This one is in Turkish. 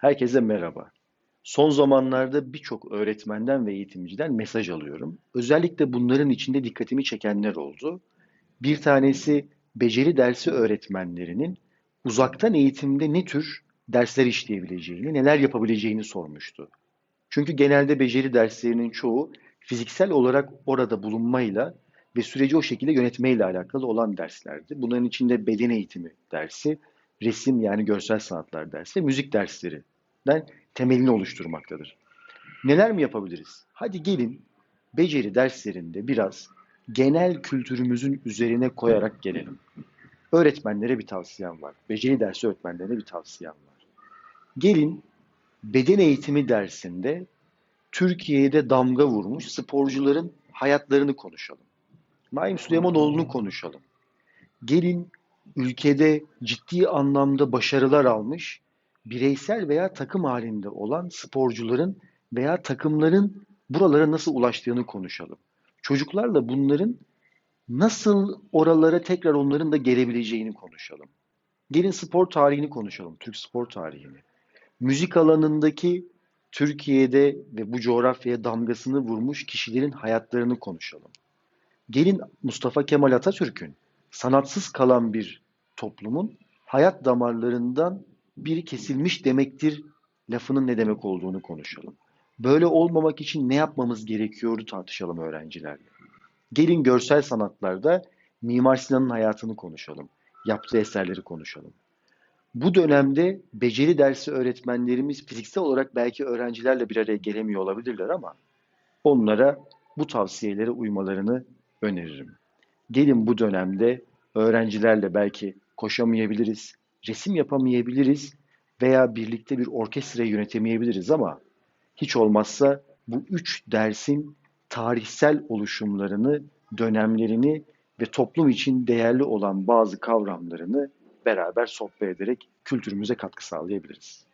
Herkese merhaba. Son zamanlarda birçok öğretmenden ve eğitimciden mesaj alıyorum. Özellikle bunların içinde dikkatimi çekenler oldu. Bir tanesi beceri dersi öğretmenlerinin uzaktan eğitimde ne tür dersler işleyebileceğini, neler yapabileceğini sormuştu. Çünkü genelde beceri derslerinin çoğu fiziksel olarak orada bulunmayla ve süreci o şekilde yönetmeyle alakalı olan derslerdi. Bunların içinde beden eğitimi dersi, resim yani görsel sanatlar dersi ve müzik derslerinden temelini oluşturmaktadır. Neler mi yapabiliriz? Hadi gelin beceri derslerinde biraz genel kültürümüzün üzerine koyarak gelelim. Öğretmenlere bir tavsiyem var. Beceri dersi öğretmenlerine bir tavsiyem var. Gelin beden eğitimi dersinde Türkiye'de damga vurmuş sporcuların hayatlarını konuşalım. Naim Süleymanoğlu'nu konuşalım. Gelin ülkede ciddi anlamda başarılar almış, bireysel veya takım halinde olan sporcuların veya takımların buralara nasıl ulaştığını konuşalım. Çocuklarla bunların nasıl oralara tekrar onların da gelebileceğini konuşalım. Gelin spor tarihini konuşalım, Türk spor tarihini. Müzik alanındaki Türkiye'de ve bu coğrafyaya damgasını vurmuş kişilerin hayatlarını konuşalım. Gelin Mustafa Kemal Atatürk'ün sanatsız kalan bir toplumun hayat damarlarından biri kesilmiş demektir lafının ne demek olduğunu konuşalım. Böyle olmamak için ne yapmamız gerekiyordu tartışalım öğrencilerle. Gelin görsel sanatlarda Mimar Sinan'ın hayatını konuşalım. Yaptığı eserleri konuşalım. Bu dönemde beceri dersi öğretmenlerimiz fiziksel olarak belki öğrencilerle bir araya gelemiyor olabilirler ama onlara bu tavsiyelere uymalarını öneririm. Gelin bu dönemde öğrencilerle belki koşamayabiliriz, resim yapamayabiliriz veya birlikte bir orkestra yönetemeyebiliriz ama hiç olmazsa bu üç dersin tarihsel oluşumlarını, dönemlerini ve toplum için değerli olan bazı kavramlarını beraber sohbet ederek kültürümüze katkı sağlayabiliriz.